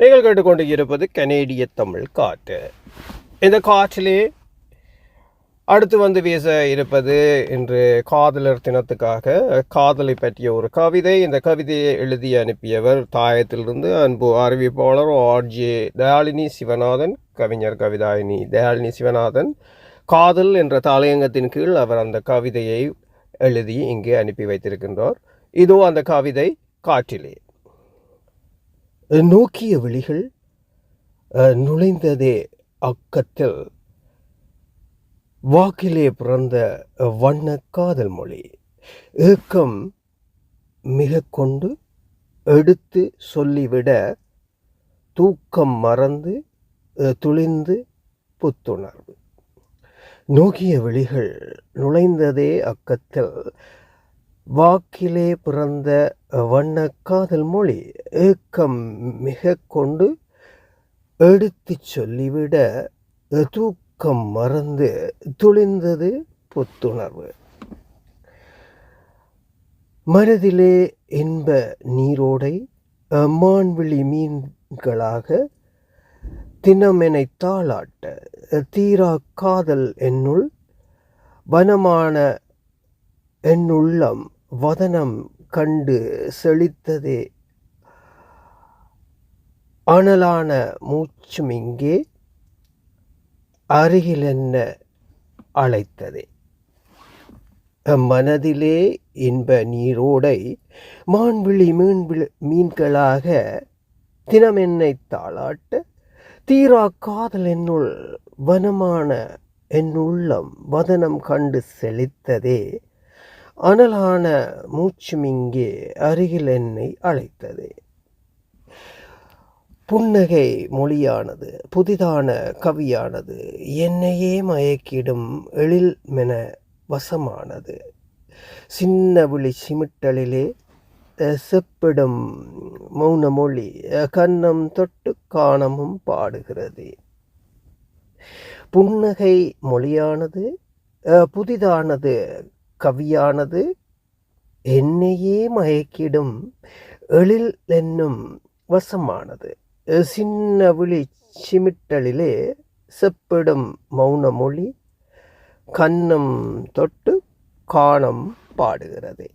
நீங்கள் கேட்டுக்கொண்டு இருப்பது கனேடிய தமிழ் காற்று. இந்த காற்றிலே அடுத்து வந்து வீச இருப்பது இன்று காதலர் தினத்துக்காக காதலை பற்றிய ஒரு கவிதை. இந்த கவிதையை எழுதி அனுப்பியவர் தாயத்திலிருந்து அன்பு அறிவிப்பாளர் ஆர்ஜே தயாளினி சிவநாதன் கவிஞர் கவிதாயினி தயாளினி சிவநாதன். காதல் என்ற தலையங்கத்தின் கீழ் அவர் அந்த கவிதையை எழுதி இங்கே அனுப்பி வைத்திருக்கின்றார். இதோ அந்த கவிதை காற்றிலே. நோக்கிய விழிகள் அஹ், நுழைந்ததே அக்கத்தில். வாக்கிலே பிறந்த வண்ண காதல் மொழி. ஏக்கம் மிக கொண்டு எடுத்து சொல்லிவிட தூக்கம் மறந்து துளிந்து புத்துணர்வு. நோக்கிய விழிகள் நுழைந்ததே அக்கத்தில். வாக்கிலே பிறந்த வண்ண காதல் மொழி ஏக்கம் மிக கொண்டு எடுத்துச் சொல்லிவிட தூக்கம் மறந்து துளிந்தது புத்துணர்வு. மனதிலே இன்ப நீரோடை மான்விழி மீன்களாக தினமெனை தாளாட்ட தீரா காதல் என்னுள் வனமான என்னுள்ளம் வதனம் கண்டு செழித்ததே. அனலான மூச்சும் இங்கே அருகில் என்ன அழைத்ததே. மனதிலே இன்ப நீரோடை மான்விழி மீன்விழி மீன்களாக தினம் என்னை தாளாட்ட தீரா காதல் என்னுள் வனமான என் உள்ளம் வதனம் கண்டு செழித்ததே. அனலான மூச்சுமிங்கே அருகில் என்னை அழைத்தது. புன்னகை மொழியானது புதிதான கவியானது என்னையே மயக்கிடும் எழில் மென வசமானது. சின்ன விழி சிமிட்டலிலே செப்பிடும் மௌன மொழி கன்னம் தொட்டு காணமும் பாடுகிறது. புன்னகை மொழியானது புதிதானது கவியானது என்னையே மயக்கிடும் எழில் என்னும் வசமானது. சின்ன விழி சிமிட்டலிலே செப்பிடும் மௌன மொழி கண்ணம் தொட்டு காணம் பாடுகிறது.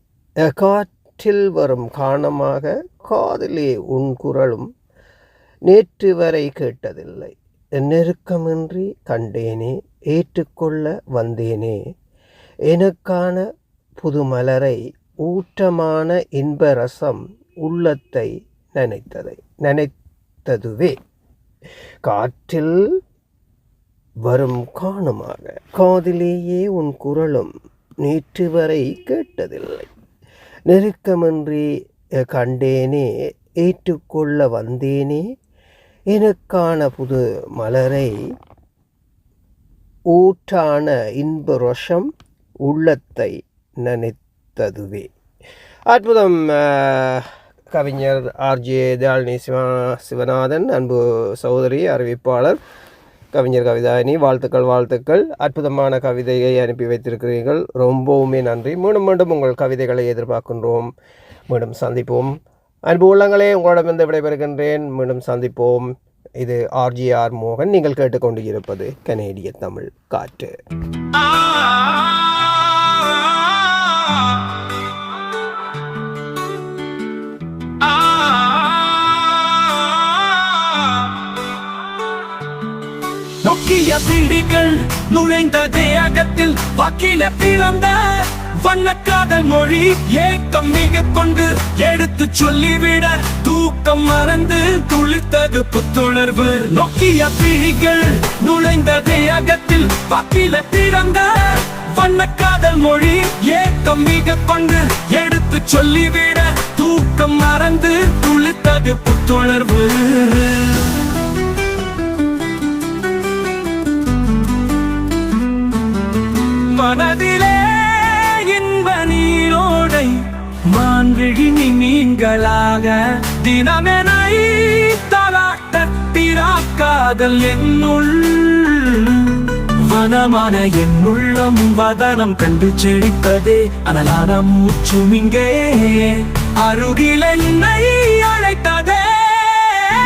காற்றில் வரும் காணமாக காதிலே உன் குரலும் நேற்று வரை கேட்டதில்லை. நெருக்கமின்றி கண்டேனே ஏற்றுக்கொள்ள வந்தேனே. எனக்கான புது மலரை ஊட்டமான இன்ப ரசம் உள்ளத்தை நினைத்ததை நினைத்ததுவே. காற்றில் வரும் காணுமாக காதிலேயே உன் குரலும் நேற்று வரை கேட்டதில்லை. நெருக்கமின்றி கண்டேனே ஏற்றுக்கொள்ள வந்தேனே எனக்கான புது மலரை ஊற்றான இன்ப ரோஷம் உள்ளத்தை நினைத்ததுவே. அற்புதம் கவிஞர் ஆர்ஜே தயாளினி சிவா சிவநாதன் அன்பு சகோதரி அறிவிப்பாளர் கவிஞர் கவிதாயினி வாழ்த்துக்கள் வாழ்த்துக்கள். அற்புதமான கவிதையை அனுப்பி வைத்திருக்கிறீர்கள். ரொம்பவுமே நன்றி. மீண்டும் மீண்டும் உங்கள் கவிதைகளை எதிர்பார்க்கின்றோம். மீண்டும் சந்திப்போம். அன்பு உள்ளங்களே உங்களிடமிருந்து விடைபெறுகின்றேன். மீண்டும் சந்திப்போம். இது ஆர்ஜிஆர் மோகன். நீங்கள் கேட்டுக்கொண்டு இருப்பது கனேடிய தமிழ் காற்று. நுழைந்த தேகத்தில் வக்கீல பிறந்த வண்ணக்காதல் மொழி ஏக்கம் மிக கொண்டு எடுத்து சொல்லிவிட தூக்கம் மறந்து துளித்தது புத்துணர்வு. நோக்கிய பிழிகள் நுழைந்த தேகத்தில் வக்கீல பிறந்த வண்ணக்காதல் மொழி ஏக்கம் மிக கொண்டு எடுத்து சொல்லிவிட தூக்கம் மறந்து துளித்தது புத்துணர்வு. மனதிலே இன்ப நீரோடை மான்விழி நீங்களாக தினமெனை தராட்டத்திராக்காதல் என்னுள். வனமான என் உள்ளம் வதனம் கண்டு செழிப்பதே அனலான மூச்சும் இங்கே அருகில் என்னை அழைத்ததே.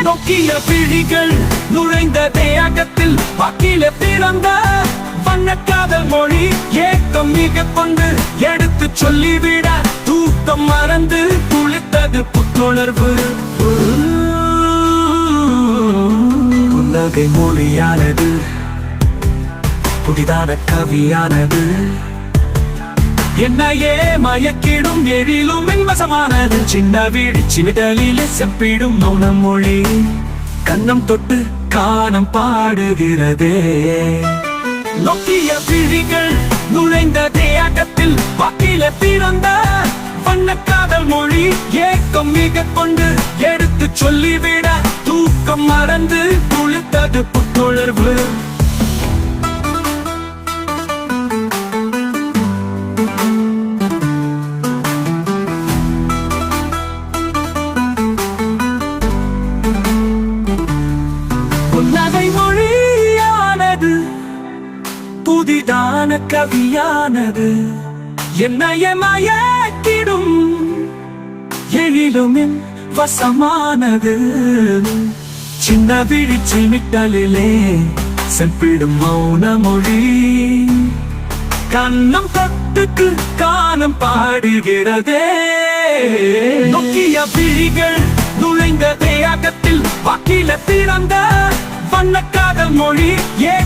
நோக்கிய பிழிகள் நுழைந்த தேகத்தில் வாக்கில பிறந்த வண்ணக்காதல் மொழி ஏக்கம் மிக கொண்டு எடுத்து சொல்லிவிட தூக்கம் மறந்து குளித்தது புத்துணர்வு. புன்னகை மொழியானது புதிதான கவியானது. என்னையே மயக்கிடும் எழிலும் இன்வசமானது சின்ன வீடு சிவிதலில் செப்பிடும் மௌன மொழி கண்ணம் தொட்டு காணம் பாடுகிறதே. நொக்கிய விழிகள் நுழைந்த தேட்டத்தில் வாக்கில பிறந்த வண்ணக்காதல் மொழி ஏக்கம் மிக கொண்டு எடுத்து சொல்லிவிட தூக்கம் மறந்து குளித்தது புத்துணர்வு புதிதான கவியானது. என்னைய மயக்கிடும். எழிலும் வசமானது. சின்ன விழிச்சி மிட்டலிலே செப்பிடும் மௌன மொழி. கண்ணம் தத்துக்கு காணம் பாடுகிறதே. நோக்கிய விழிகள் நுழைந்த தேகத்தில் வக்கீல திறந்த வண்ணக்காதல் மொழி. ஏ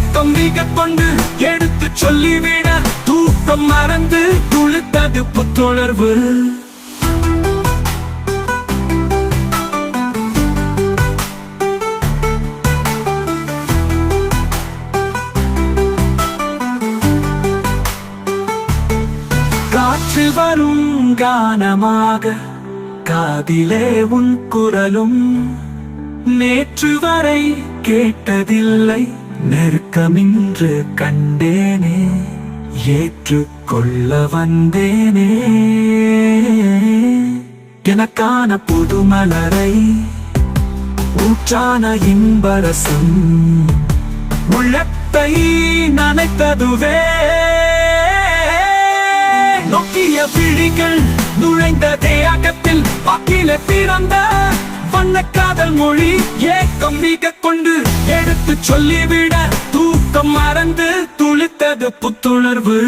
மிக கொண்டு எடுத்து சொல்லிவிட தூக்கம் மறந்து துளுத்தது புத்துணர்வு. காற்று வரும் கானமாக காதிலே உன் குரலும் நேற்று வரை கேட்டதில்லை. நெருக்கமின்று கண்டேனே ஏற்றுக்கொள்ள வந்தேனே. எனக்கான புது மலரை ஊற்றான இன்பரசம் உள்ளத்தை நனைத்ததுவே. நோக்கிய விழிகள் நுழைந்த தேகத்தில் வாக்கில பிறந்த வண்ண காதல் மொழி ஏக்கம் மிக கொண்டு எடுத்து சொல்லிவிட தூக்கம் மறந்து துளித்தது புத்துணர்வு.